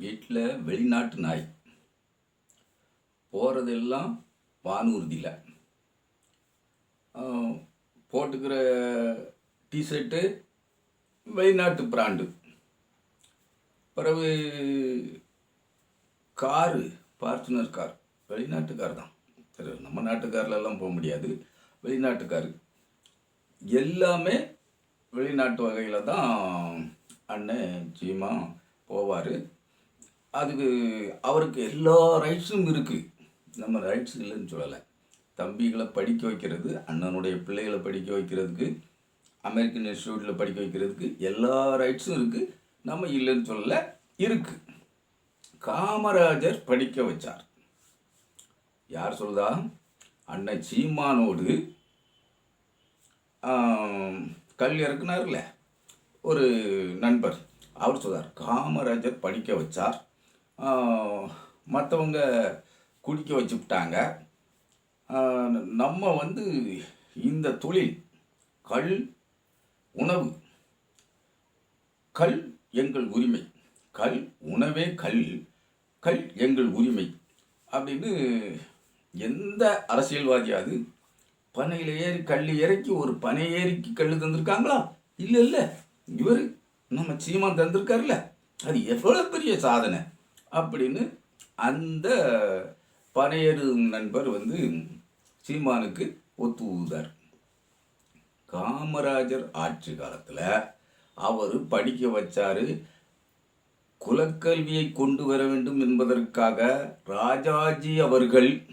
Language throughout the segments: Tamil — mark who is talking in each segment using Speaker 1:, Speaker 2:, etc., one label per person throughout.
Speaker 1: வீட்டில் வெளிநாட்டு நாய். போகிறதெல்லாம் வானூர்தியில் போட்டுக்கிற டிஷர்ட்டு வெளிநாட்டு பிராண்டு. பிறகு காரு ஃபார்ச்சுனர் கார். வெளிநாட்டுக்கார் தான். சரி நம்ம நாட்டுக்காரிலெல்லாம் போக முடியாது. வெளிநாட்டுக்கார் எல்லாமே வெளிநாட்டு வகையில் தான் அண்ணன் சீமா போவார். அதுக்கு அவருக்கு எல்லா ரைட்ஸும் இருக்குது நம்ம ரைட்ஸ் இல்லைன்னு சொல்லலை. தம்பிகளை படிக்க வைக்கிறது அண்ணனுடைய பிள்ளைகளை படிக்க வைக்கிறதுக்கு அமெரிக்கன் இன்ஸ்டியூட்டில் படிக்க வைக்கிறதுக்கு எல்லா ரைட்ஸும் இருக்குது நம்ம இல்லைன்னு சொல்லலை இருக்குது காமராஜர் படிக்க வச்சார். யார் சொல்லுதா அண்ணன் சீமானோடு கல்வி கல் இறக்குனார்ல ஒரு நண்பர். அவர் சொல்கிறார் காமராஜர் படிக்க வச்சார். மற்றவங்க குடிக்க வச்சுவிட்டாங்க நம்ம வந்து இந்த தொழில் கல் உணவு. கல் எங்கள் உரிமை. கல் உணவே கல். கல் எங்கள் உரிமை. அப்படின்னு எந்த அரசியல்வாதியாவது பனையில் ஏறி கல் இறக்கி ஒரு பனை ஏறிக்கு கல் தந்திருக்காங்களா? இல்லை இல்லை. இவர் நம்ம சீமான் தந்திருக்காருல்ல. அது எவ்வளோ பெரிய சாதனை. அப்படின்னு அந்த பனையேறு நண்பர் வந்து சீமானுக்கு ஒத்துவுதார். காமராஜர் ஆட்சி காலத்தில் அவர் படிக்க வச்சாரு. குலக்கல்வியை கொண்டு வர வேண்டும் என்பதற்காக ராஜாஜி அவர்கள்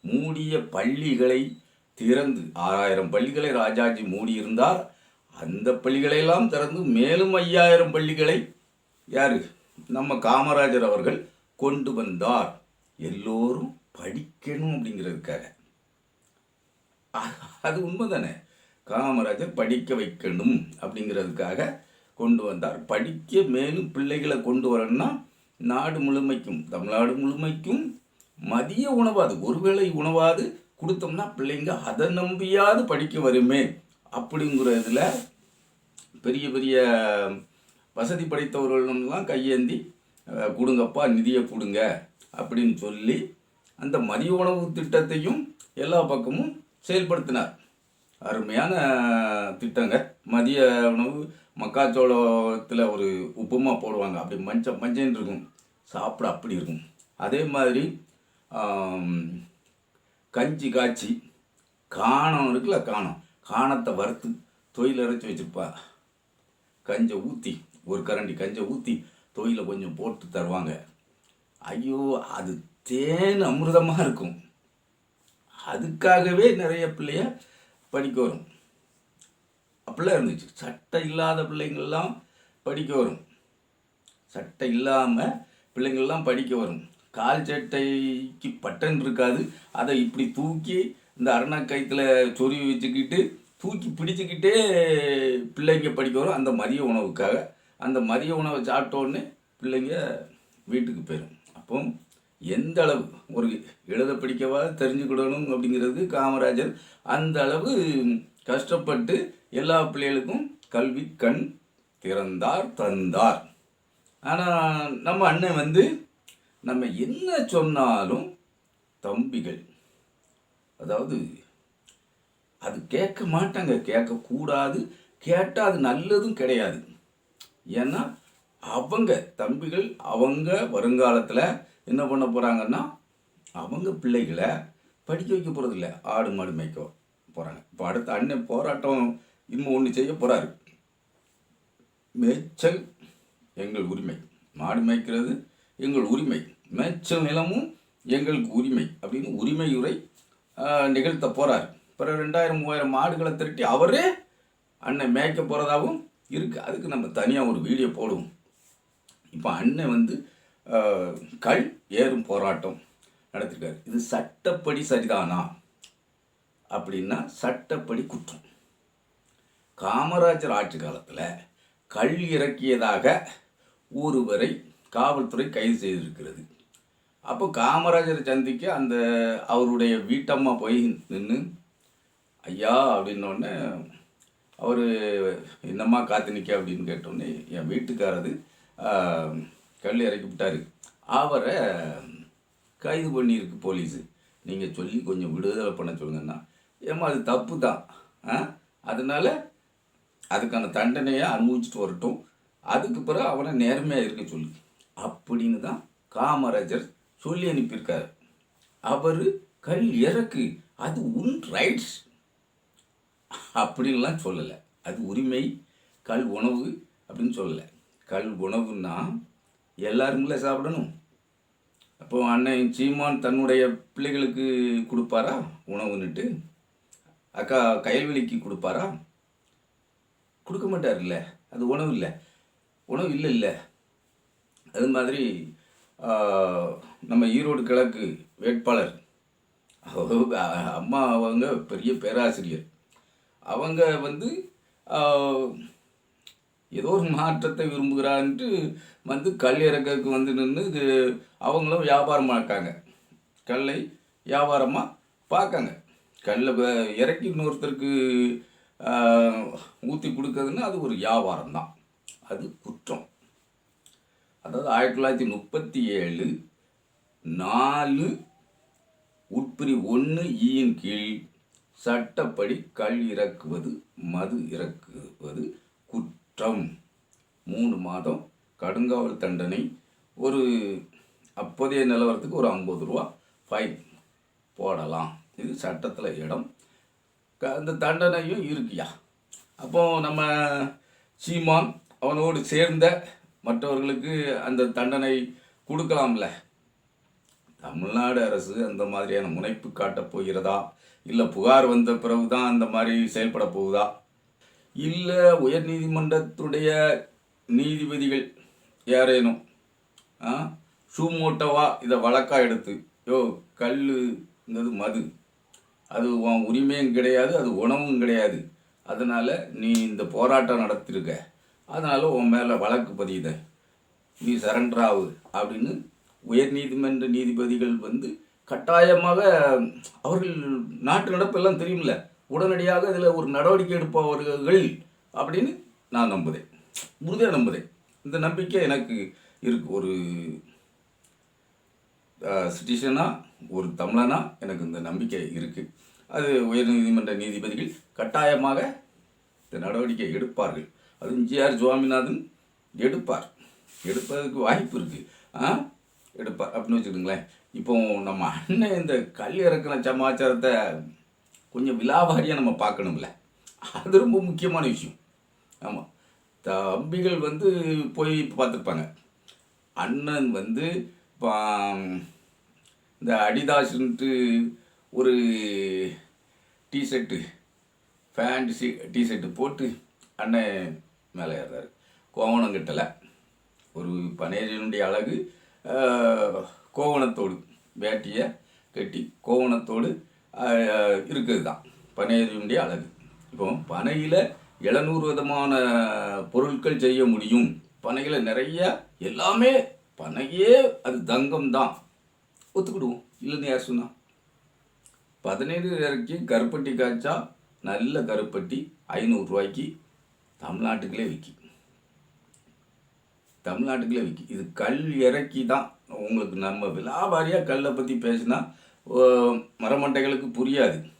Speaker 1: மூடிய பள்ளிகளை திறந்து ஆறாயிரம் பள்ளிகளை ராஜாஜி மூடியிருந்தார். அந்த பள்ளிகளையெல்லாம் திறந்து மேலும் ஐயாயிரம் பள்ளிகளை யாரு? நம்ம காமராஜர் அவர்கள் கொண்டு வந்தார். எல்லோரும் படிக்கணும் அப்படிங்கிறதுக்காக. அது அது உண்மைதானே? காமராஜர் படிக்க வைக்கணும் அப்படிங்கிறதுக்காக கொண்டு வந்தார். படிக்க மேலும் பிள்ளைகளை கொண்டு வரணும்னா நாடு முழுமைக்கும் தமிழ்நாடு முழுமைக்கும் மதிய உணவாது. ஒருவேளை உணவாது கொடுத்தோம்னா பிள்ளைங்க அதை நம்பியாவது படிக்க வருமே அப்படிங்கிறதுல பெரிய பெரிய வசதி படைத்தவர்கள்லாம் கையேந்தி கொடுங்கப்பா நிதியை கொடுங்க அப்படின்னு சொல்லி அந்த மதிய உணவு திட்டத்தையும் எல்லா பக்கமும் செயல்படுத்தினார். அருமையான திட்டங்க. மதிய உணவு மக்காச்சோளத்தில் ஒரு உப்புமா போடுவாங்க. அப்படி மஞ்ச மஞ்சன்னு இருக்கும். சாப்பிட அப்படி இருக்கும். அதே மாதிரி கஞ்சி காய்ச்சி காணம் இருக்குல்ல காணம். காணத்தை வறுத்து தொயில் அரைச்சி வச்சுருப்பா. கஞ்சை ஊற்றி ஒரு கரண்டி கஞ்சை ஊற்றி தொயில கொஞ்சம் போட்டு தருவாங்க. ஐயோ அது தேன் அமிர்தமாக இருக்கும். அதுக்காகவே நிறைய பிள்ளைய படிக்க வரும். அப்படிலாம் இருந்துச்சு. சட்டை இல்லாத பிள்ளைங்கள்லாம் படிக்க வரும். சட்டை இல்லாமல் பிள்ளைங்கள்லாம் படிக்க வரும். கால் சட்டைக்கு பட்டன் இருக்காது. அதை இப்படி தூக்கி இந்த அரணக்கயத்தில் சொருவி வச்சுக்கிட்டு தூக்கி பிடிச்சிக்கிட்டே பிள்ளைங்க படிக்க வரும். அந்த மதிய உணவுக்காக. அந்த மதிய உணவை சாப்பிட்டோன்னே பிள்ளைங்க வீட்டுக்கு போயிடும் அப்போ எந்த அளவு ஒரு எழுத பிடிக்கவா தெரிஞ்சுக்கிடணும் அப்படிங்கிறது காமராஜர் அந்த அளவு கஷ்டப்பட்டு எல்லா பிள்ளைகளுக்கும் கல்வி கண் திறந்தார் தந்தார். ஆனால் நம்ம அண்ணன் வந்து நம்ம என்ன சொன்னாலும் தம்பிகள் அதாவது அது கேட்க மாட்டாங்க கேட்கக்கூடாது கேட்டால் அது நல்லதும் கிடையாது. ஏன்னா அவங்க தம்பிகள் அவங்க வருங்காலத்தில் என்ன பண்ண போகிறாங்கன்னா அவங்க பிள்ளைகளை படிக்க வைக்க போகிறதில்ல ஆடு மாடு மேய்க்க போகிறாங்க இப்போ அடுத்த அண்ணன் போராட்டம் இன்னும் ஒன்று செய்ய போகிறாரு மேய்ச்சல் எங்கள் உரிமை. மாடு மேய்க்கிறது எங்கள் உரிமை. மேய்ச்சல் நிலமும் எங்களுக்கு உரிமை அப்படின்னு உரிமை உரை நிகழ்த்த போகிறார் பிறகு ரெண்டாயிரம் மூவாயிரம் மாடுகளை திரட்டி அவரே அண்ணன் மேய்க்க போகிறதாகவும் இருக்குது அதுக்கு நம்ம தனியாக ஒரு வீடியோ போடுவோம். இப்போ அண்ணன் வந்து கல் ஏறும் போராட்டம் நடத்திருக்காரு. இது சட்டப்படி சரிதானா? அப்படின்னா சட்டப்படி குற்றம். காமராஜர் ஆட்சி காலத்தில் கல் இறக்கியதாக ஒருவரை காவல்துறை கைது செய்திருக்கிறது. அப்போ காமராஜரை சந்திக்க அந்த அவருடைய வீட்டம்மா போய் நின்று ஐயா அப்படின்னோடனே அவர் என்னம்மா காத்து நிற்க அப்படின்னு கேட்டோடனே என் வீட்டுக்காரது கல் இறக்கி விட்டார். அவரை கைது பண்ணியிருக்கு போலீஸு. நீங்கள் சொல்லி கொஞ்சம் விடுதலை பண்ண சொல்லுங்கன்னா ஏம்மா அது தப்பு தான். ஆ? அதனால அதுக்கான தண்டனையை அனுபவிச்சுட்டு வரட்டும். அதுக்கு பிறகு அவனை நேர்மையாக இருக்க சொல்லி. அப்படின்னு தான் காமராஜர் சொல்லி அனுப்பியிருக்காரு. அவர் கல் இறக்கு. அது உன் ரைட்ஸ் அப்படின்லாம் சொல்லலை. அது உரிமை கல் உணவு அப்படின்னு சொல்லலை. கல் உணவுன்னா எல்லாருமில்ல சாப்பிடணும். அப்போ அண்ணன் சீமான் தன்னுடைய பிள்ளைகளுக்கு கொடுப்பாரா? உணவுன்னுட்டு. அக்கா கயல்வெளிக்கு கொடுப்பாரா? கொடுக்க மாட்டார்ல அது உணவு இல்லை. உணவு இல்லை இல்லை. அது மாதிரி நம்ம ஈரோடு கிழக்கு வேட்பாளர். அவங்க அம்மா அவங்க பெரிய பேராசிரியர். அவங்க வந்து ஏதோ ஒரு மாற்றத்தை விரும்புகிறான்ட்டு வந்து கல் வந்து நின்று அவங்களும் வியாபாரம் பார்க்காங்க. கல்லை வியாபாரமாக பார்க்காங்க. கல்லை இறக்கி இன்னொருத்தருக்கு ஊற்றி கொடுக்கறதுன்னா அது ஒரு வியாபாரம் தான். அது குற்றம். அதாவது ஆயிரத்தி தொள்ளாயிரத்தி முப்பத்தி ஏழு நாலு உட்பிரி ஒன்று ஈயின் கீழ் சட்டப்படி கல் இறக்குவது மது இறக்குவது குற்றம். மூணு மாதம் கடுங்காவல் தண்டனை ஒரு அப்போதைய நிலவரத்துக்கு ஒரு ஐம்பது ரூபா ஃபைன் போடலாம். இது சட்டத்தில் இடம். க- அந்த தண்டனையும் இருக்குயா? அப்போது நம்ம சீமான் அவனோடு சேர்ந்த மற்றவர்களுக்கு அந்த தண்டனை கொடுக்கலாம்ல? தமிழ்நாடு அரசு அந்த மாதிரியான முனைப்பு காட்டப் போகிறதா? இல்லை புகார் வந்த பிறகு தான் அந்த மாதிரி செயல்பட போகுதா? இல்லை உயர்நீதிமன்றத்துடைய நீதிபதிகள் யாரேனும் ஆ? ஷூமோட்டோவா இதை வழக்காக எடுத்து யோ கல்லுங்கிறது மது. அது உன் உரிமையும் கிடையாது அது உணவும் கிடையாது. அதனால் நீ இந்த போராட்டம் நடத்திருக்க. அதனால் உன் மேலே வழக்கு பதியுத. நீ சரண்டர் ஆகு அப்படின்னு உயர்நீதிமன்ற நீதிபதிகள் வந்து கட்டாயமாக அவர்கள் நாட்டு நடப்பெல்லாம் தெரியும்ல. உடனடியாக இதில் ஒரு நடவடிக்கை எடுப்பவர்கள் அப்படின்னு நான் நம்புதேன். உறுதியாக நம்புதேன். இந்த நம்பிக்கை எனக்கு இருக்கு. ஒரு சிட்டிசனா ஒரு தமிழனா எனக்கு இந்த நம்பிக்கை இருக்குது அது உயர்நீதிமன்ற நீதிபதிகள் கட்டாயமாக இந்த நடவடிக்கை எடுப்பார்கள். அதுவும் ஜிஆர் சுவாமிநாதன் எடுப்பார். எடுப்பதற்கு வாய்ப்பு இருக்குது ஆ எடுப்பார். அப்படின்னு வச்சுக்கோங்களேன். இப்போ நம்ம அண்ணன் இந்த கல் இறக்கின சமாச்சாரத்தை கொஞ்சம் விலாவாரியாக நம்ம பார்க்கணும்ல. அது ரொம்ப முக்கியமான விஷயம். ஆமாம் தம்பிகள் வந்து போய் பார்த்துருப்பாங்க அண்ணன் வந்து இப்போ இந்த அடிதாஸ்ன்ட்டு ஒரு டிஷர்ட்டு ஃபேண்ட் சி டிஷர்ட்டு போட்டு அண்ணன் மேலே ஏறாரு கோவணம் கட்டலை. ஒரு பனேரியனுடைய அழகு கோவணத்தோடு வேட்டியை கட்டி கோவணத்தோடு இருக்கிறது தான் பனையுடைய அழகு. இப்போ பனையில் எழுநூறு விதமான பொருட்கள் செய்ய முடியும். பனையில் நிறைய எல்லாமே பனையே அது தங்கம் தான் ஒத்துக்கிடுவோம். இல்லைன்னு யார் சொன்னா? பதினேழு இறக்கி கருப்பட்டி காய்ச்சா நல்ல கருப்பட்டி ஐநூறுரூவாய்க்கு தமிழ்நாட்டுக்குள்ளே விற்கி தமிழ்நாட்டுக்குள்ளே விற்கி இது கல் இறக்கி தான் உங்களுக்கு நம்ம விலாபாரியாக கல்லை பற்றி பேசினா ஓ, மரமண்டைகளுக்கு புரியாது.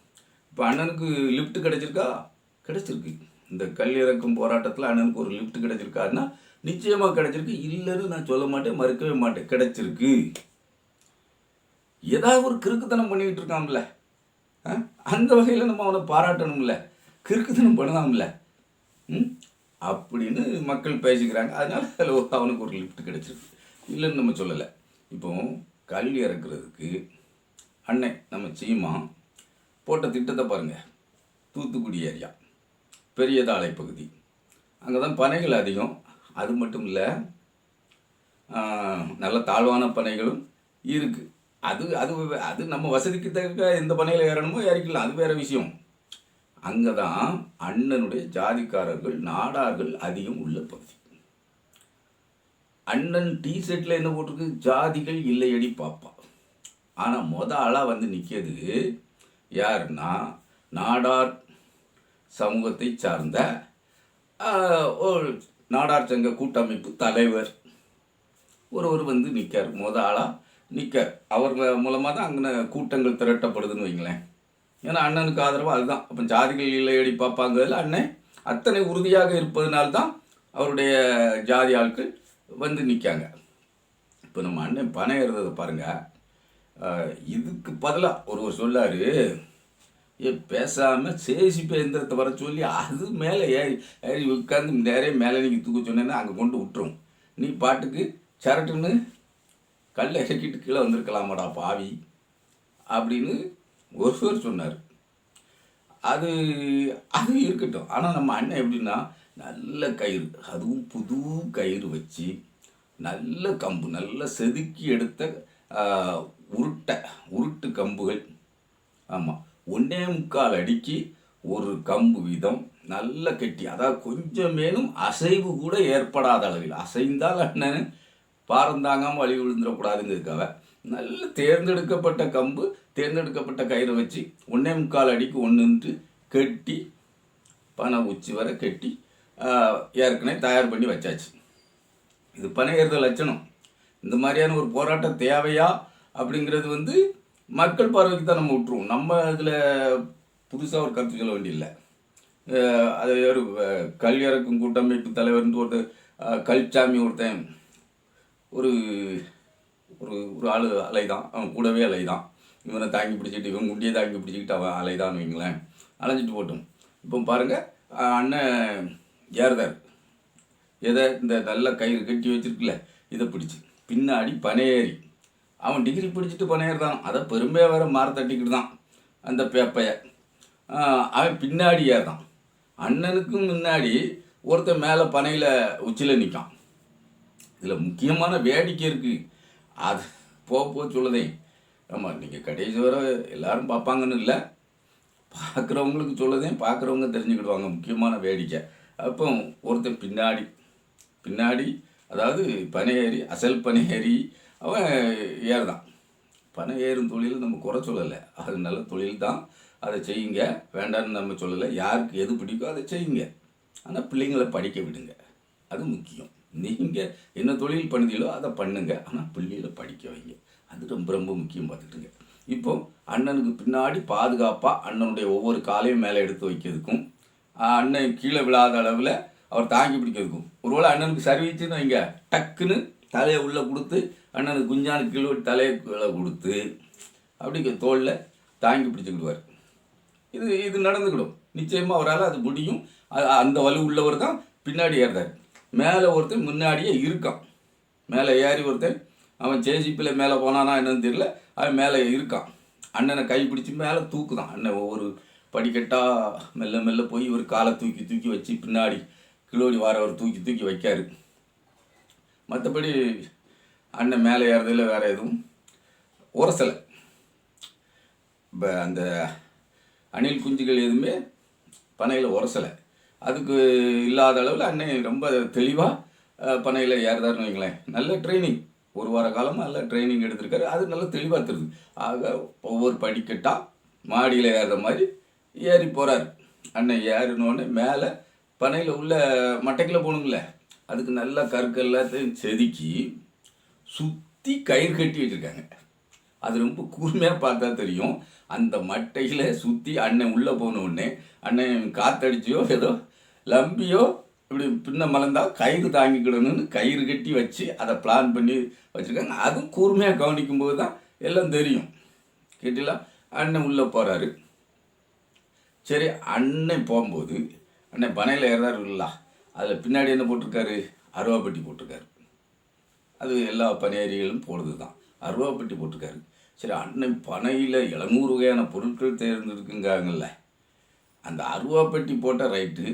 Speaker 1: இப்போ அண்ணனுக்கு லிஃப்ட் கிடச்சிருக்கா? கிடைச்சிருக்கு. இந்த கல் இறக்கும் போராட்டத்தில் அண்ணனுக்கு ஒரு லிஃப்ட் கிடச்சிருக்காருன்னா நிச்சயமாக கிடச்சிருக்கு. இல்லைன்னு நான் சொல்ல மாட்டேன் மறுக்கவே மாட்டேன். கிடச்சிருக்கு. ஏதாவது ஒரு கிறுக்குத்தனம் பண்ணிக்கிட்டு இருக்கான்ல. ஆ? அந்த வகையில் நம்ம அவனை பாராட்டணும்ல. கிறுக்குத்தனம் பண்ணலாம்ல. ம்? அப்படின்னு மக்கள் பேசிக்கிறாங்க. அதனால அதில் ஒரு- அவனுக்கு ஒரு லிஃப்ட் கிடச்சிருக்கு. இல்லைன்னு நம்ம சொல்லலை. இப்போ கல்வி இறக்குறதுக்கு அண்ணன் நம்ம சீமா போட்ட திட்டத்தை பாருங்கள் தூத்துக்குடி ஏரியா. பெரியதாளை பகுதி. அங்கே தான் பனைகள் அதிகம். அது மட்டும் இல்லை நல்ல தாழ்வான பனைகளும் இருக்குது அது அது அது நம்ம வசதிக்கு தக்க எந்த பனையில் ஏறணுமோ ஏறிக்கலாம். அது வேற விஷயம். அங்கே தான் அண்ணனுடைய ஜாதிக்காரர்கள் நாடார்கள் அதிகம் உள்ள பகுதி. அண்ணன் டிஷர்ட்டில் என்ன போட்டிருக்கு? ஜாதிகள் இல்லையடி பாப்பா. ஆனால் மொத ஆளாக வந்து நிற்கிறது யாருன்னா நாடார் சமூகத்தை சார்ந்த ஒரு நாடார் சங்க கூட்டமைப்பு தலைவர். ஒருவர் வந்து நிற்கார் மொதல் ஆளாக நிற்கார் அவர் மூலமாக தான் அங்கே கூட்டங்கள் திரட்டப்படுதுன்னு வைங்களேன். ஏன்னா அண்ணனுக்கு ஆதரவு அதுதான். அப்போ ஜாதிகள் இல்லையடி பார்ப்பாங்கிறதுல அண்ணன் அத்தனை உறுதியாக இருப்பதனால்தான் அவருடைய ஜாதி ஆட்கள் வந்து நிற்காங்க இப்போ நம்ம அண்ணன் பணம் ஏறுறதை பாருங்கள் இதுக்கு பதிலாக ஒருவர் சொல்லார் ஏ பேசாமல் சேசி எந்திரத்தை வர சொல்லி அது மேலே ஏறி ஏறி உட்காந்து நிறைய மேலே நீங்கள் தூக்க சொன்னேன்னா அங்கே கொண்டு விட்டுரும். நீ பாட்டுக்கு சரட்டுன்னு கல் இறக்கிட்டு கீழே வந்திருக்கலாமாடா பாவி அப்படின்னு ஒருவர் சொன்னார். அது அது இருக்கட்டும். ஆனால் நம்ம அண்ணன் எப்படின்னா நல்ல கயிறு அதுவும் புது கயிறு வச்சு நல்ல கம்பு நல்ல செதுக்கி எடுத்த உருட்டை உருட்டு கம்புகள். ஆமாம் ஒன்றே முக்கால் அடிக்கு ஒரு கம்பு வீதம் நல்ல கெட்டி. அதாவது கொஞ்சம் மேலும் அசைவு கூட ஏற்படாத அளவில். அசைந்தால் அண்ணன் பாரந்தாங்காமல் வழி விழுந்துடக்கூடாதுங்கிறதுக்காக நல்ல தேர்ந்தெடுக்கப்பட்ட கம்பு தேர்ந்தெடுக்கப்பட்ட கயிறை வச்சு ஒன்றே முக்கால் அடிக்கு ஒன்றுன்ட்டு கட்டி பனை உச்சி வரை கட்டி ஏற்கனவே தயார் பண்ணி வச்சாச்சு. இது பனையேறுத லட்சணம். இந்த மாதிரியான ஒரு போராட்டம் தேவையா? அப்படிங்கிறது வந்து மக்கள் பார்வைக்கு தான் நம்ம விட்டுருவோம். நம்ம இதில் புதுசாக ஒரு கருத்து சொல்ல வேண்டியதில்லை அது ஒரு கல்வியறக்கும் கூட்டமைப்பு தலைவர்னு ஒருத்தர் கல்சாமி ஒருத்தன் ஒரு ஒரு ஒரு ஆள் அலைதான். அவன் கூடவே அலை தான் இவனை தாங்கி பிடிச்சிட்டு இவன் குண்டியை தாங்கி பிடிச்சிக்கிட்டு அவன் அலைதான்னு வைங்களேன். அலைஞ்சிட்டு போட்டோம். இப்போ பாருங்கள் அண்ணன் ஏறுதார் எதை இந்த நல்ல கயிறு கட்டி வச்சிருக்குல்ல இதை பிடிச்சி. பின்னாடி பனையேறி அவன் டிகிரி பிடிச்சிட்டு பனையேறுதான் அதை பெருமையாக வேற மாற தட்டிக்கிட்டு தான் அந்த பேப்பைய. அவன் பின்னாடி ஏறான் அண்ணனுக்கும் முன்னாடி ஒருத்தன் மேலே பனையில் உச்சியில் நிற்கான் இதில் முக்கியமான வேடிக்கை இருக்குது அது போக போக சொல்லுதே. ஆமாம் நீங்கள் கடைசி வரை எல்லாரும் பார்ப்பாங்கன்னு இல்லை. பார்க்குறவங்களுக்கு சொல்லுதேன் பார்க்குறவங்க தெரிஞ்சுக்கிடுவாங்க முக்கியமான வேடிக்கை. அப்போ ஒருத்தன் பின்னாடி பின்னாடி அதாவது பனையேறி அசல் பனையேறி அவன் ஏறுதான். பனை ஏறும் தொழில் நம்ம குறை சொல்லலை. அது நல்ல தொழில் தான் அதை செய்யுங்க. வேண்டாம்னு நம்ம சொல்லலை. யாருக்கு எது பிடிக்கோ அதை செய்யுங்க. ஆனால் பிள்ளைங்களை படிக்க விடுங்க. அது முக்கியம். நீங்கள் என்ன தொழில் பண்ணுதீங்களோ அதை பண்ணுங்க. ஆனால் பிள்ளைகளை படிக்க வைங்க. அது ரொம்ப ரொம்ப முக்கியம் பார்த்துக்கிட்டுங்க. இப்போ அண்ணனுக்கு பின்னாடி பாதுகாப்பாக அண்ணனுடைய ஒவ்வொரு காலையும் மேலே எடுத்து வைக்கிறதுக்கும் அண்ணன் கீழே விழாத அளவில் அவர் தாங்கி பிடிக்கிறதுக்கும் ஒருவேளை அண்ணனுக்கு சர்வீச்சுன்னு வைங்க. டக்குன்னு தலையை உள்ளே கொடுத்து அண்ணனுக்கு குஞ்சானு கீழே தலையை கீழே கொடுத்து அப்படி தோளில் தாங்கி பிடிச்சிக்கிடுவார். இது இது நடந்துக்கிடும். நிச்சயமாக அவரால் அது முடியும். அது அந்த வலு உள்ளவர் தான் பின்னாடி ஏறுறார். மேலே ஒருத்தன் முன்னாடியே இருக்கான். மேலே ஏறி ஒருத்தன் அவன் ஜேசிப்பில் மேலே போனானா என்னன்னு தெரியல அவன் மேலே இருக்கான். அண்ணனை கை பிடிச்சி மேலே தூக்குதான். அண்ணன் ஒவ்வொரு படிக்கட்டாக மெல்ல மெல்ல போய் ஒரு காலை தூக்கி தூக்கி வச்சு பின்னாடி கிலோடி வாரவர் தூக்கி தூக்கி வைக்காரு. மற்றபடி அண்ணன் மேலே ஏறதில் வேறு எதுவும் உரசலை. இப்போ அந்த அணில் குஞ்சுகள் எதுவுமே பனையில் உரசலை. அதுக்கு இல்லாத அளவில் அண்ணன் ரொம்ப தெளிவாக பனையில் ஏறுதாருன்னு வைங்களேன். நல்ல ட்ரைனிங். ஒரு வார காலமாக நல்ல ட்ரைனிங் எடுத்திருக்காரு. அது நல்ல தெளிவாக தெரியுது. ஆக ஒவ்வொரு படிக்கட்டாக மாடியில் ஏறுற மாதிரி ஏறி போகிறாரு அண்ணன் ஏறினோடனே மேலே பனையில் உள்ள மட்டைக்குள்ளே போகணுங்களே அதுக்கு நல்லா கற்கள் எல்லாத்தையும் செதுக்கி சுற்றி கயிறு கட்டி வச்சுருக்காங்க. அது ரொம்ப கூர்மையாக பார்த்தா தெரியும். அந்த மட்டையில் சுற்றி அண்ணன் உள்ளே போன உடனே அண்ணன் காத்தடிச்சியோ ஏதோ லம்பியோ இப்படி பின்ன மலர்ந்தால் கயிறு தாங்கிக்கிடணும்னு கயிறு கட்டி வச்சு அதை பிளான் பண்ணி வச்சுருக்காங்க. அதுவும் கூர்மையாக கவனிக்கும் போது தான் எல்லாம் தெரியும். கேட்டீங்களா? அண்ணன் உள்ளே போகிறாரு சரி அண்ணன் போகும்போது அண்ணன் பனையில் ஏறாருல்ல அதில் பின்னாடி என்ன போட்டிருக்காரு? அருவாப்பட்டி போட்டிருக்காரு. அது எல்லா பனையேரிகளும் போடுறது தான் அருவாப்பட்டி போட்டிருக்காரு. சரி அண்ணன் பனையில் எழுநூறு வகையான பொருட்கள் தேர்ந்தெடுக்குங்காங்கல்ல அந்த அருவாப்பட்டி போட்ட ரைட்டு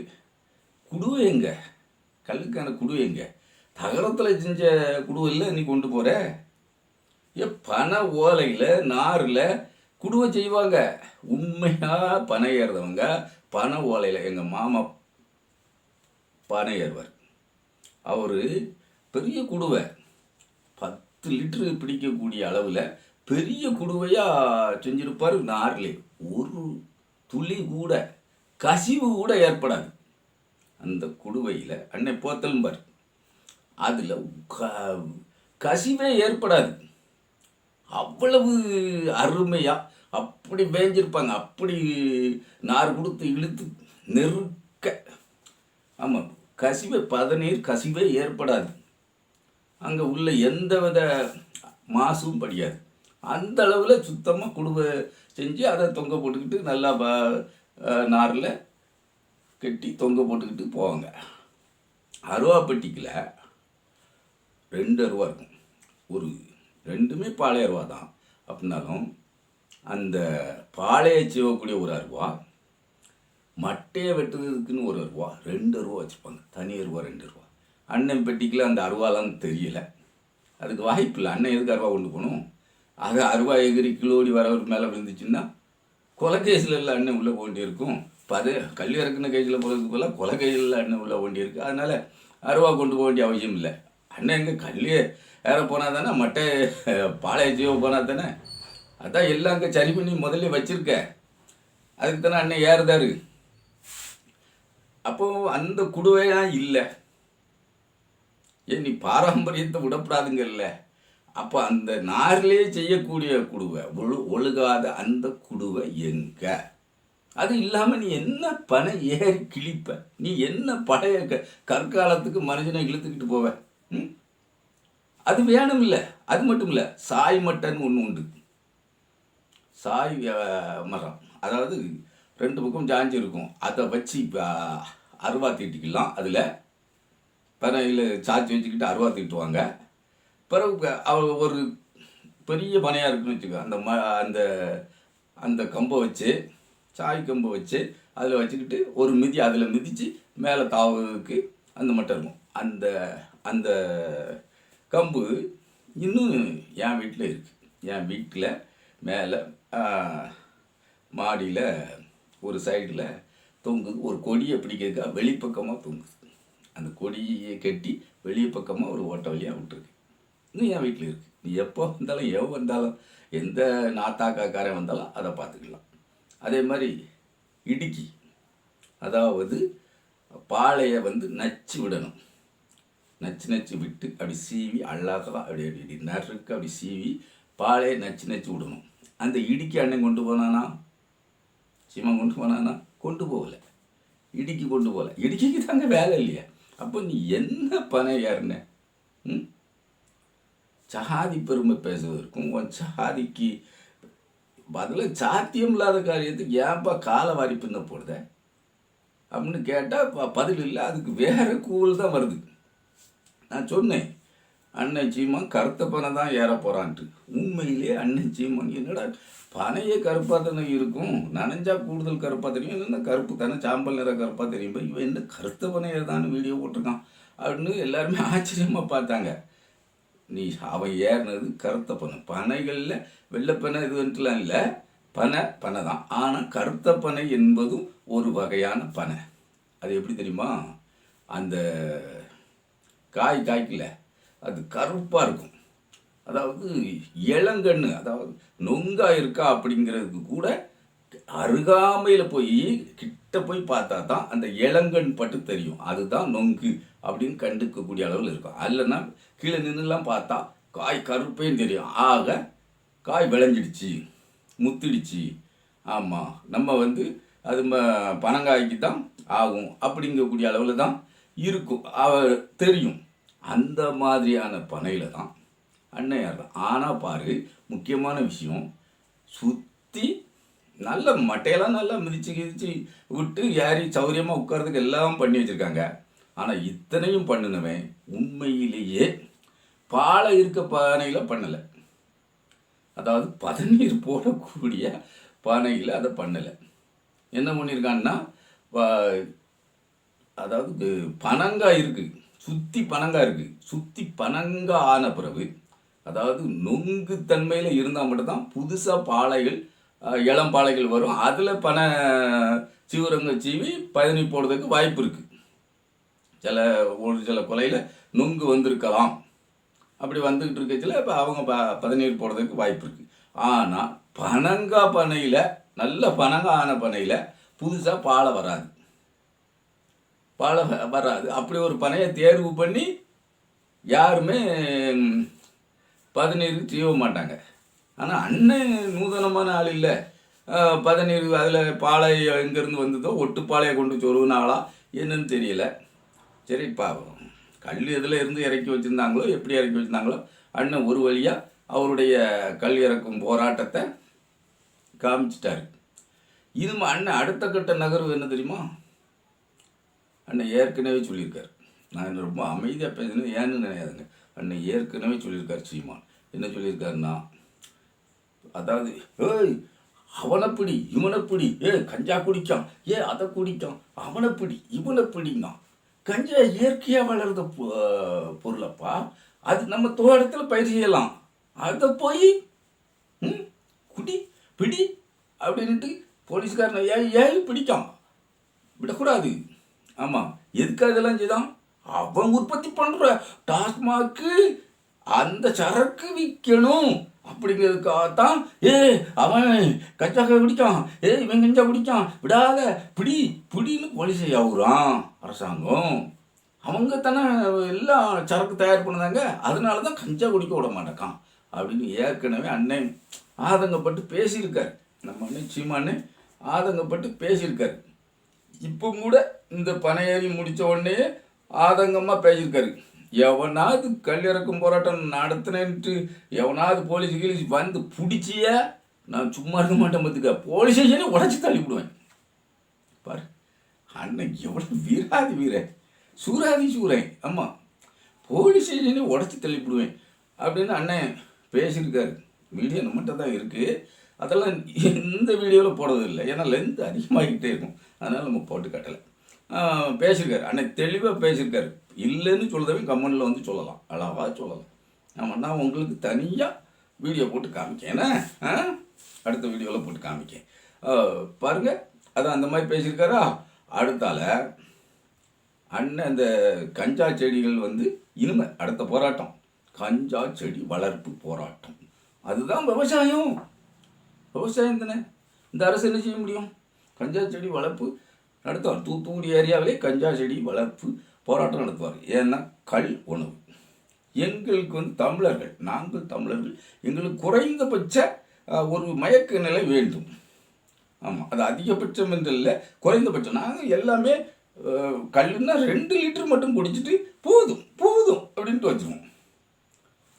Speaker 1: குடுவை எங்க? கல்லுக்கான குடுவை எங்க? தகரத்தில் செஞ்ச குடுவையில் நீ கொண்டு போகிற ஏ பனை ஓலையில் நாரில் குடுவை செய்வாங்க. உண்மையாக பனை ஏறுறவங்க பனை ஓலையில் எங்கள் மாமா பனை ஏறுவார். அவர் பெரிய குடுவை. பத்து லிட்டரு பிடிக்கக்கூடிய அளவில் பெரிய குடுவையாக செஞ்சுருப்பார். நார்லே ஒரு துளி கூட கசிவு கூட ஏற்படாது. அந்த குடுவையில் அன்னை போத்தல்பார் அதில் கசிவே ஏற்படாது. அவ்வளவு அருமையாக அப்படி மேய்ஞ்சிருப்பாங்க அப்படி நார் கொடுத்து இழுத்து நெருக்க. ஆமாம் கசிவை பதநீர் கசிவே ஏற்படாது. அங்கே உள்ள எந்த வித மாசும் படியாது. அந்த அளவில் சுத்தமாக குடுவை செஞ்சு அதை தொங்க போட்டுக்கிட்டு நல்லா ப நாரில் கட்டி தொங்க போட்டுக்கிட்டு போவாங்க. அருவாப்பட்டிக்கில் ரெண்டு அருவா இருக்கும். ஒரு ரெண்டுமே பாளைய அருவா தான். அப்படின்னாலும் அந்த பாளையை சீவக்கூடிய ஒரு அருவா மட்டையை வெட்டுறதுக்குன்னு ஒரு அருவா ரெண்டு அருவா வச்சுப்பாங்க. தனி அருவா ரெண்டு அருவா. அண்ணன் பெட்டிக்கில் அந்த அருவாலாம் தெரியல. அதுக்கு வாய்ப்பு இல்லை. அண்ணன் எதுக்கு அருவா கொண்டு போகணும்? அது அருவா எகிரி கிலோடி வரவர் மேலே விழுந்துச்சுன்னா கொலகேஸில் இல்லை அண்ணன் உள்ளே போண்டி இருக்கும் இப்போ அது கல் இறக்குன கேஸில் போகிறதுக்கு போல கொலை அண்ணன் உள்ளே போண்டி அதனால் அருவா கொண்டு போக வேண்டிய அவசியம் இல்லை. அண்ணன் எங்கே கல்லே ஏற போனால் தானே மட்டை பாளைய போனால் தானே? அதான் எல்லாம் அங்கே சரி பண்ணி முதல்ல வச்சுருக்க. அதுக்கு தானே அண்ணன் ஏறுதாரு. அப்போ அந்த குடுவையாக இல்லை. ஏன் நீ பாரம்பரியத்தை விடப்படாதுங்கல்ல? அப்போ அந்த நார்லேயே செய்யக்கூடிய குடுவை ஒழு ஒழுகாத அந்த குடுவை எங்க? அது இல்லாமல் நீ என்ன பனை ஏறி கிழிப்ப? நீ என்ன பழைய க கற்காலத்துக்கு மனுஷனை இழுத்துக்கிட்டு போவ? அது வேணும் இல்லை. அது மட்டும் இல்லை. சாய் மட்டன் ஒன்று உண்டு. சாய் மரம். அதாவது ரெண்டு பக்கம் ஜாஞ்சி இருக்கும். அதை வச்சு இப்போ அருவா தீட்டிக்கலாம். அதில் பனையில் சாச்சி வச்சுக்கிட்டு அருவா தீட்டுவாங்க. பிறகு அவ ஒரு பெரிய பனையாக இருக்குன்னு வச்சுக்கோ அந்த ம அந்த அந்த கம்பை வச்சு சாய் கம்பை வச்சு அதில் வச்சுக்கிட்டு ஒரு மிதி அதில் மிதித்து மேலே தாவுறதுக்கு அந்த மட்டும் இருக்கும். அந்த அந்த கம்பு இன்னும் என் வீட்டில் இருக்குது என் வீட்டில் மேலே மாடியில் ஒரு சைடில் தொங்குது ஒரு கொடியை பிடிக்கிறதுக்கா வெளிப்பக்கமாக தொங்குது அந்த கொடியை கட்டி வெளிய பக்கமாக ஒரு ஓட்டை வழியாக விட்டுருக்கு. இன்னும் என் வீட்டில் இருக்குது நீ எப்போ வந்தாலும் எவ்வளோ வந்தாலும் எந்த நாத்தாக்காக்காரன் வந்தாலும் அதை பார்த்துக்கலாம். அதே மாதிரி இடுக்கி அதாவது பாலையை வந்து நச்சு விடணும். நச்சு நச்சு விட்டு அப்படி சீவி அழகாக அப்படி அப்படி அப்படி நறுக்கு அப்படி சீவி பாலே நச்சு நச்சு விடணும். அந்த இடிக்கு அண்ணன் கொண்டு போனானா? சிவன் கொண்டு போனானா? கொண்டு போகல. இடிக்கு கொண்டு போகல. இடிக்கிக்கு தாங்க வேலை இல்லையா. அப்போ நீ என்ன பணம் யாருன ம்? சாதி பெருமை பேசுவதற்கும் உன் சாதிக்கு பதில் சாத்தியம் இல்லாத காரியத்துக்கு ஏன்பா காலை வாரி பின்ன போடுத? அப்படின்னு கேட்டால் ப பதில் இல்லை. அதுக்கு வேறு கூவல் தான் வருது. நான் சொன்னேன் அண்ணன் சீமான் கருத்த பனை தான் ஏற போகிறான்ட்டு உண்மையிலே அண்ணன் சீமான் என்னடா பனையே கருப்பாக தானே இருக்கும். நனைஞ்சா கூடுதல் கருப்பாக தெரியும் இல்லைன்னா கருப்பு தானே சாம்பல் நிற கருப்பாக தெரியும். போய் இவன் என்ன கருத்த பனையை தான் வீடியோ போட்டிருக்கான் அப்படின்னு எல்லாருமே ஆச்சரியமாக பார்த்தாங்க. நீ அவன் ஏறினது கருத்த பனை. பனைகளில் வெள்ளைப்பனை இது வந்துட்டுலாம் இல்லை. பனை பனை தான். ஆனால் கருத்த பனை என்பதும் ஒரு வகையான பனை. அது எப்படி தெரியுமா? அந்த காய் காய்க்கல. அது கருப்பாக இருக்கும். அதாவது இளங்கண்ணு அதாவது நொங்காக இருக்கா அப்படிங்கிறதுக்கு கூட அருகாமையில் போய் கிட்ட போய் பார்த்தா தான் அந்த இளங்கண் பட்டு தெரியும். அதுதான் நொங்கு அப்படின்னு கண்டுக்கக்கூடிய அளவில் இருக்கும். இல்லைன்னா கீழே நின்றுலாம் பார்த்தா காய் கருப்பேன்னு தெரியும். ஆக காய் விளைஞ்சிடுச்சு முத்திடுச்சு. ஆமாம் நம்ம வந்து அது ம பனங்காய்க்கு தான் ஆகும் அப்படிங்கக்கூடிய அளவில் தான் இருக்கும். அவர் தெரியும். அந்த மாதிரியான பனையில் தான் அன்னையார். தான் ஆனால் பாரு முக்கியமான விஷயம் சுற்றி நல்ல மட்டையெல்லாம் நல்லா மிதிச்சு கிதிச்சு விட்டு ஏறி சௌரியமாக உட்கார்றதுக்கு எல்லாம் பண்ணி வச்சுருக்காங்க. ஆனால் இத்தனையும் பண்ணினவன் உண்மையிலேயே பாலை இருக்க பானையில் பண்ணலை. அதாவது பதநீர் போடக்கூடிய பானையில் அதை பண்ணலை. என்ன பண்ணியிருக்கான்னா அதாவது பனங்காய் இருக்குது சுற்றி பனங்காய் இருக்குது சுற்றி பனங்காய் ஆன பிறகு அதாவது நொங்கு தன்மையில் இருந்தால் மட்டும்தான் புதுசாக பாலைகள் இளம் பாலைகள் வரும். அதில் பனை சிவரங்க சீவி பதினி போடுறதுக்கு வாய்ப்பு இருக்குது சில ஒரு சில கொலையில் நொங்கு வந்திருக்கலாம். அப்படி வந்துக்கிட்டு இருக்கச்சில் இப்போ அவங்க ப பதநீர் போடுறதுக்கு வாய்ப்பு இருக்குது ஆனால் பனங்கா பனையில் நல்ல பனங்கா ஆன பனையில் புதுசாக பாலை வராது. பாலை வராது. அப்படி ஒரு பனையை தேர்வு பண்ணி யாருமே ம், பதநீருக்கு தீவ மாட்டாங்க. ஆனால் அண்ணன் நூதனமான ஆள் இல்லை. பதநீர் அதில் பாலை எங்கேருந்து வந்ததோ ஒட்டு பாலையை கொண்டு சொருவினாங்களா என்னன்னு தெரியல. சரி பாவம் கல் எதில் இருந்து இறக்கி வச்சுருந்தாங்களோ எப்படி இறக்கி வச்சுருந்தாங்களோ அண்ணன் ஒரு வழியாக அவருடைய கல் இறக்கும் போராட்டத்தை காமிச்சிட்டாரு. இது அண்ணன் அடுத்த கட்ட நகர்வு என்ன தெரியுமா? அண்ணன் ஏற்கனவே சொல்லியிருக்காரு. நான் ரொம்ப அமைதியாக பேசணும் ஏன்னு நினையாதுங்க. அண்ணன் ஏற்கனவே சொல்லியிருக்காரு சீமான். என்ன சொல்லியிருக்காருன்னா அதாவது ஏய் அவனை பிடி இவனை பிடி. ஏ கஞ்சா குடிக்கான் ஏ அதை குடிக்கான் அவனை பிடி இவனை பிடிங்க கஞ்சா இயற்கையாக வளர்ந்த பொ- பொருளப்பா. அது நம்ம தோட்டத்தில் பயிர் செய்யலாம். அதை போய் ம் குடி பிடி அப்படின்ட்டு போலீஸ்காரனை ஏ ஏ பிடிக்கான் விடக்கூடாது. ஆமாம் எதுக்கு அதெல்லாம் செய்தான்? அவன் உற்பத்தி பண்ணுற டாஸ்மாக்கு அந்த சரக்கு விற்கணும் அப்படிங்கிறதுக்காகத்தான். ஏ அவன் கஞ்சா குடிக்கான் ஏ இவன் கஞ்சா குடிக்கான் விடாத. பிடி பிடின்னு போலீஸை ஆகுறான் அரசாங்கம். அவங்க தானே எல்லாம் சரக்கு தயார் பண்ணுதாங்க. அதனால தான் கஞ்சா குடிக்க விட மாட்டேக்கான் அப்படின்னு ஏற்கனவே அண்ணன் ஆதங்கப்பட்டு பேசியிருக்காரு. நம்ம அண்ணன் சீமானே ஆதங்கப்பட்டு பேசியிருக்காரு. இப்போ கூட இந்த பனையேறி முடித்த உடனே ஆதங்கமாக பேசியிருக்காரு. எவனாவது கல்லிறக்கும் போராட்டம் நடத்தினேன்ட்டு எவனாவது போலீஸ் கீழே வந்து பிடிச்சிய? நான் சும்மா இருக்க மாட்டேன் பார்த்துக்க போலீஸ் ஸ்டேஷனே உடச்சி தள்ளி விடுவேன். பாரு அண்ணன் எவ்வளோ வீராதி வீரன் சூராதி சூரன் ஆமாம் போலீஸ் ஸ்டேஷனே உடச்சி தள்ளி விடுவேன் அப்படின்னு அண்ணன் பேசியிருக்காரு. வீடியோ நம்மகிட்ட தான் இருக்குது அதெல்லாம் இந்த வீடியோவில் போடுறதில்லை ஏன்னா லென்த் அதிகமாகிக்கிட்டே இருக்கும். அதனால் நம்ம போட்டு கட்டலை. பேசியிருக்காரு அன்னைக்கு தெளிவாக பேசியிருக்காரு இல்லைன்னு சொல்றதவே கமெண்டில் வந்து சொல்லலாம். அழகாக சொல்லலாம். ஆமாம் நான் உங்களுக்கு தனியாக வீடியோ போட்டு காமிக்கேன். அடுத்த வீடியோவில் போட்டு காமிக்கேன். பாருங்கள் அதான் அந்த மாதிரி பேசியிருக்காரா அடுத்தால அண்ணன் அந்த கஞ்சா செடிகள் வந்து இனிமை அடுத்த போராட்டம். கஞ்சா செடி வளர்ப்பு போராட்டம். அதுதான் விவசாயம். விவசாயம் தானே. இந்த அரசு என்ன செய்ய முடியும்? கஞ்சா செடி வளர்ப்பு நடத்துவார். தூத்துக்குடி ஏரியாவிலே கஞ்சா செடி வளர்ப்பு போராட்டம் நடத்துவார். ஏன்னா கல் உணவு. எங்களுக்கு வந்து தமிழர்கள் நாங்கள் தமிழர்கள் எங்களுக்கு குறைந்தபட்ச ஒரு மயக்க நிலை வேண்டும். ஆமாம் அது அதிகபட்சம் என்று இல்லை குறைந்தபட்சம். நாங்கள் எல்லாமே அஹ், கல்லுன்னா ரெண்டு லிட்டர் மட்டும் குடிச்சிட்டு போதும் போதும் அப்படின்ட்டு வச்சுருவோம்.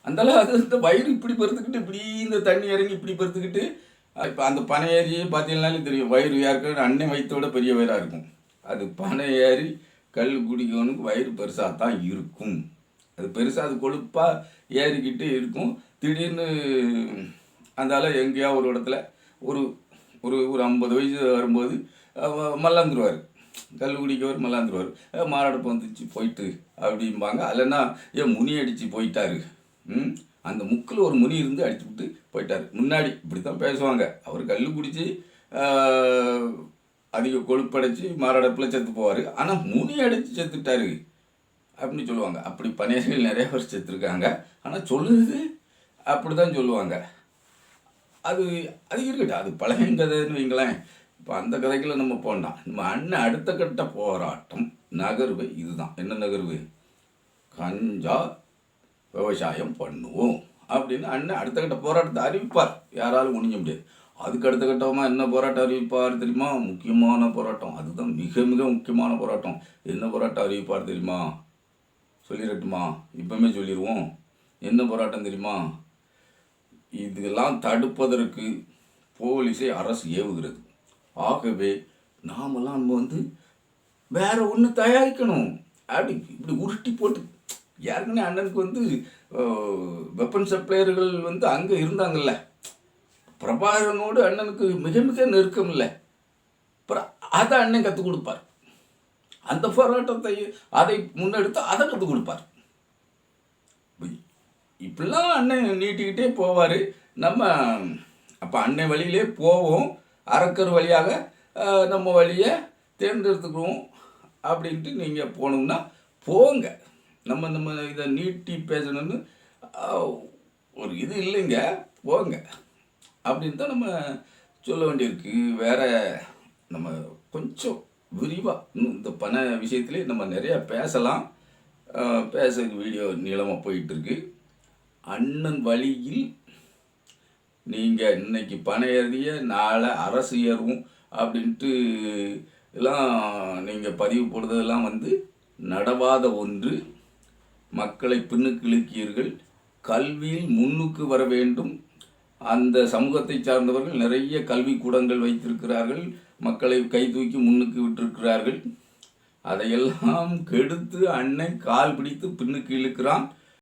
Speaker 1: அந்தளவு அது இந்த வயிறு இப்படி பறுத்துக்கிட்டு இப்படி இந்த தண்ணி இறங்கி இப்படி பறுத்துக்கிட்டு இப்போ அந்த பனை ஏரியே பார்த்தீங்கன்னாலே தெரியும். வயிறு யாருக்கு அன்னை வயிற்றோட பெரிய வயிறாக இருக்கும். அது பனை ஏறி கல் குடிக்கவனுக்கு வயிறு பெருசாக தான் இருக்கும். அது பெருசாக அது கொழுப்பாக ஏறிக்கிட்டு இருக்கும். திடீர்னு அந்தால எங்கேயா ஒரு இடத்துல ஒரு ஒரு ஒரு ஐம்பது வயசு வரும்போது மல்லாந்துருவார். கல் குடிக்கவர் மல்லாந்துருவார். மாரடைப்பு வந்துச்சு போயிட்டு அப்படிம்பாங்க. இல்லைன்னா ஏன் முனி அடித்து போயிட்டாரு. ம்? அந்த முக்கில் ஒரு முனி இருந்து அடித்து விட்டு போயிட்டார். முன்னாடி இப்படி தான் பேசுவாங்க. அவர் கல் குடித்து அதிக கொழுப்படைச்சி மாரடைப்பில் செத்து போவார். ஆனால் முனி அடித்து செத்துட்டாரு அப்படின்னு சொல்லுவாங்க. அப்படி பணியாளர்கள் நிறைய பேர் செத்துருக்காங்க. ஆனால் சொல்லுறது அப்படி தான் சொல்லுவாங்க. அது அது இருக்கட்டும். அது பழைய கதைன்னு வைங்களேன். இப்போ அந்த கதைகளை நம்ம போண்டோம் நம்ம அண்ணன் அடுத்த கட்ட போராட்டம் நகர்வு இதுதான். என்ன நகர்வு? கஞ்சா விவசாயம் பண்ணுவோம் அப்படின்னு அண்ணன் அடுத்த கட்ட போராட்டத்தை அறிவிப்பார். யாராலும் முடிஞ்ச முடியாது. அதுக்கு அடுத்த கட்டமாக என்ன போராட்டம் அறிவிப்பார் தெரியுமா? முக்கியமான போராட்டம். அதுதான் மிக மிக முக்கியமான போராட்டம். என்ன போராட்டம் அறிவிப்பார் தெரியுமா? சொல்லிடட்டுமா? இப்போமே சொல்லிடுவோம் என்ன போராட்டம் தெரியுமா? இதெல்லாம் தடுப்பதற்கு போலீஸை அரசு ஏவுகிறது. ஆகவே நாமெல்லாம் நம்ம வந்து வேற ஒன்று தயாரிக்கணும். அப்படி இப்படி உருட்டி போட்டு ஏற்கனவே அண்ணனுக்கு வந்து வெப்பன் சப்ளையர்கள் வந்து அங்கே இருந்தாங்கல்ல. பிரபாகரனோடு அண்ணனுக்கு மிக மிக நெருக்கம் இல்லை. அப்புறம் அதை அண்ணன் கற்றுக் கொடுப்பார். அந்த போராட்டத்தை அதை முன்னெடுத்து அதை கற்றுக் கொடுப்பார். இப்படிலாம் அண்ணன் நீட்டிக்கிட்டே போவார். நம்ம அப்போ அண்ணன் வழியிலே போவோம். அரக்கர் வழியாக நம்ம வழியை தேர்ந்தெடுத்துக்குவோம். அப்படின்ட்டு நீங்கள் போனோம்னா போங்க. நம்ம நம்ம இதை நீட்டி பேசணும்னு ஒரு இது இல்லைங்க. போங்க. அப்படின்னு தான் நம்ம சொல்ல வேண்டியிருக்கு. வேற நம்ம கொஞ்சம் விரிவாக இந்த பண விஷயத்துலேயே நம்ம நிறையா பேசலாம். பேச வீடியோ நீளமாக போயிட்டுருக்கு. அண்ணன் வழியில் நீங்கள் இன்னைக்கு பணம் ஏறிய நாளை அரசு ஏறும் அப்படின்ட்டு எல்லாம் நீங்கள் பதிவு போடுறதெல்லாம் வந்து நடவாத ஒன்று. மக்களை பின்னுக்கு இழுக்கியீர்கள் கல்வியில் முன்னுக்கு வர வேண்டும். அந்த சமூகத்தை சார்ந்தவர்கள் நிறைய கல்வி கூடங்கள் வைத்திருக்கிறார்கள். மக்களை கை தூக்கி முன்னுக்கு விட்டிருக்கிறார்கள். அதையெல்லாம் கெடுத்து அன்னை கால் பிடித்து பின்னுக்கு இழுக்கிறான்.